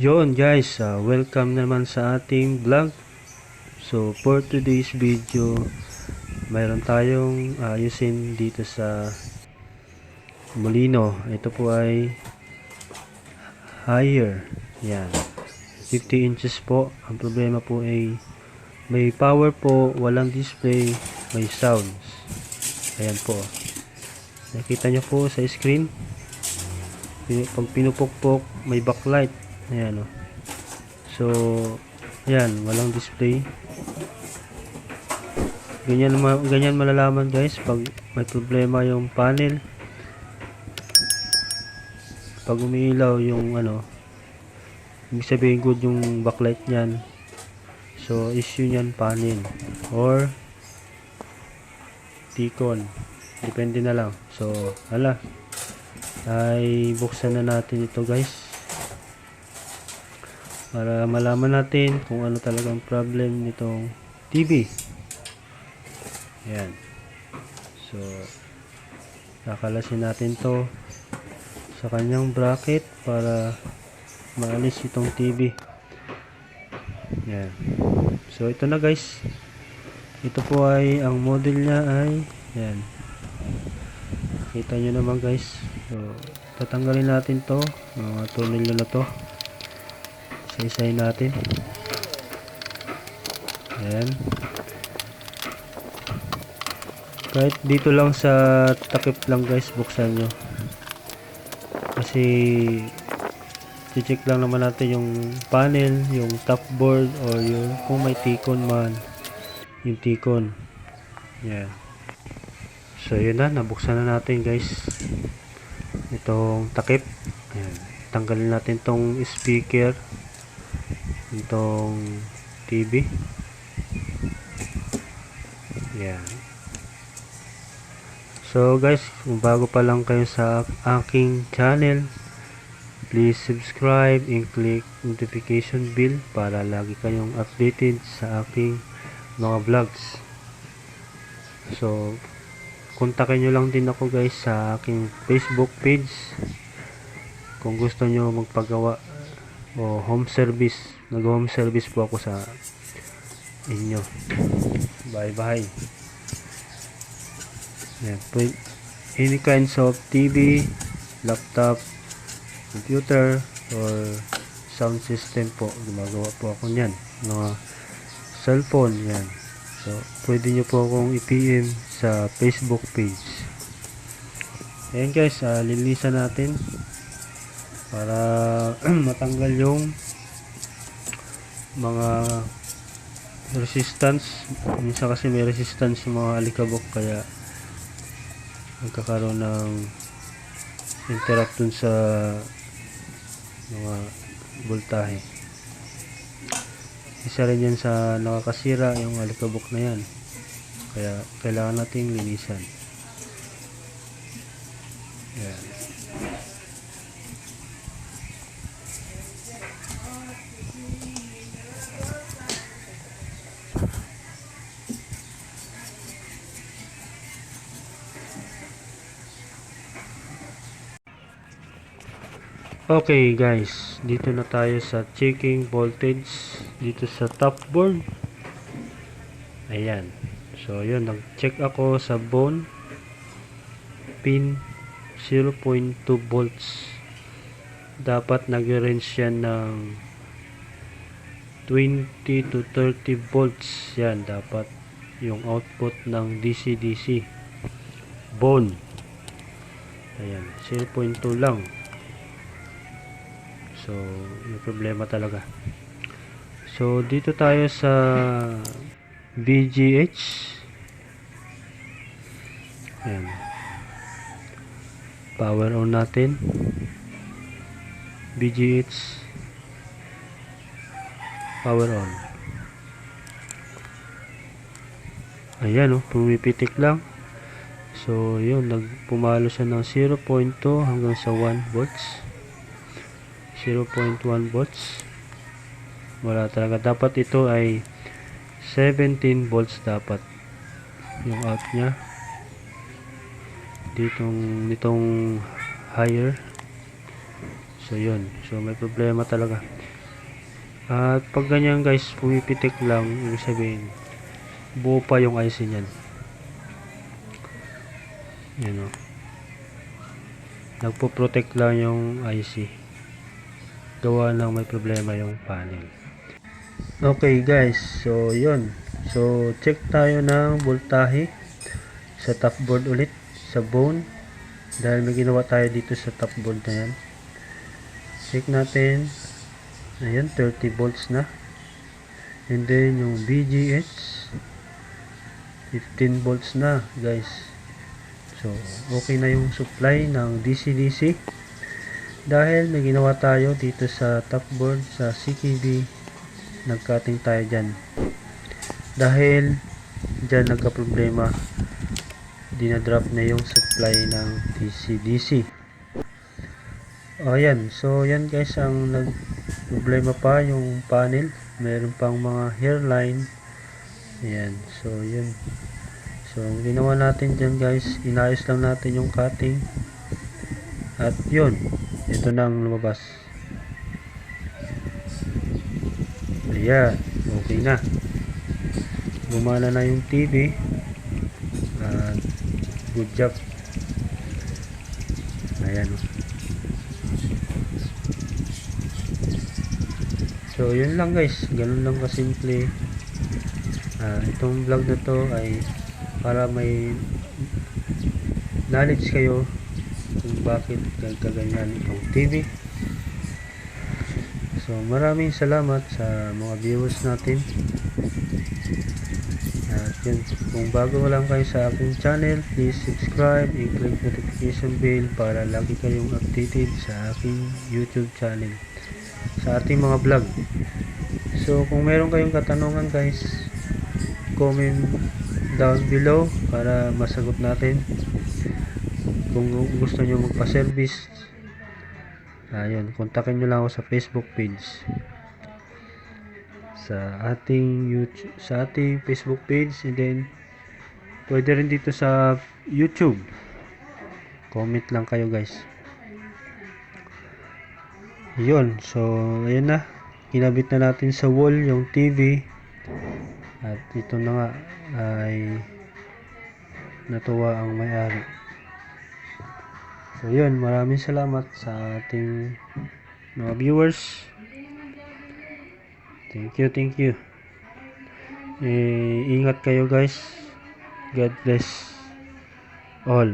Yon guys, ah, welcome naman sa ating vlog. So for today's video, mayroon tayong ayusin dito sa Molino. Ito po ay higher. Yan. 50 inches po. Ang problema po ay may power po, walang display, may sounds. Ayan po. Nakita nyo po sa screen. Pag pinupukpok, may backlight. Ayan o. So, ayan, walang display. Ganyan, ma- ganyan malalaman guys pag may problema yung panel. Pag umiilaw yung ano, ibig sabihin good yung backlight niyan. So, issue niyan panel or Ticon. Depende na lang. So, hala. Ay buksan na natin ito guys para malaman natin kung ano talagang problem nitong TV. Ayan. So, kakalasin natin to sa kanyang bracket para maalis itong TV. Ayan. So, ito na guys. Ito po ay, ang model niya ay, ayan. Kita nyo naman guys. So, tatanggalin natin to. Mga tornilyo na to isa-isahin natin. Ayan. Kahit dito lang sa takip lang guys buksan nyo. Kasi check lang naman natin yung panel yung top board or yung kung may tikon man yung tikon. Yan so yun na nabuksan na natin guys itong takip. Ayan. Tanggalin natin tong speaker itong TV yan. So guys kung bago pa lang kayo sa aking channel please subscribe and click notification bell para lagi kayong updated sa aking mga vlogs. So kontakin nyo lang din ako guys sa aking facebook page. Kung gusto nyo magpagawa o home service nag home service po ako sa inyo. Bye bye pwede, any kinds of TV laptop computer or sound system po gumagawa po ako nyan mga cellphone yan so pwede nyo po akong i-PM sa facebook page. Ayan guys uh, linisan natin para matanggal yung mga resistance. Minsan kasi may resistance yung mga alikabok kaya nagkakaroon ng interrupt dun sa mga voltahe. Isa rin yan sa nakakasira yung alikabok na yan. Kaya kailangan nating linisan. Yan Okay guys, dito na tayo sa checking voltage dito sa top board. Ayan. So yun, nag-check ako sa bone pin 0.2 volts. Dapat nag-range yan ng 20 to 30 volts. Yan, dapat yung output ng DC-DC. Bone. Ayan, 0.2 lang. So, may problema talaga. So, dito tayo sa VGH. Ayan. Power on natin. VGH. Power on. Ayan oh, pumipitik lang. So, yun, nagpumalo siya ng 0.2 hanggang sa 1 volts. 0.1 volts wala talaga dapat ito ay 17 volts dapat yung out nya ditong nitong higher So yun. So may problema talaga. At pag ganyan guys, pumipitik lang, ibig sabihin, buo pa yung IC niyan. Yan o. Nagpo-protect lang yung IC. Gawa ng may problema yung panel. Okay guys, so yun. So check tayo ng voltahe sa top board ulit sa bone dahil may ginawa tayo dito sa top board na yan. Check natin. Ayan, 30 volts na. And then yung VGH 15 volts na guys. So okay na yung supply ng DC-DC dahil may ginawa tayo dito sa top board sa CKB nagcutting tayo dyan. Dahil dyan nagka problema dinadrop na yung supply ng DC-DC ayan so yan guys ang nag problema pa yung panel. Meron pang mga hairline. Ayan. So yun. So ginawa natin dyan guys inayos lang natin yung cutting. At yun ito na lumabas. Ayan okay na. Gumana na yung TV at good job. Ayan. So yun lang guys. Ganun lang kasimple. Ah, itong vlog na to ay para may knowledge kayo kung bakit gagaganyan itong TV so maraming salamat sa mga viewers natin. At yun kung bago lang kayo sa aking channel please subscribe and click notification bell para lagi kayong updated sa aking youtube channel sa ating mga vlog. So kung meron kayong katanungan guys comment down below para masagot natin kung gusto nyo magpa-service ayun, kontakin nyo lang ako sa Facebook page. Sa ating YouTube, sa ating Facebook page and then pwede rin dito sa YouTube. Comment lang kayo guys. Yun, so ayun na. Kinabit na natin sa wall yung TV at ito na nga ay natuwa ang may-ari. So yun, maraming salamat sa ating mga viewers. Thank you, thank you. Eh, ingat kayo guys. God bless all.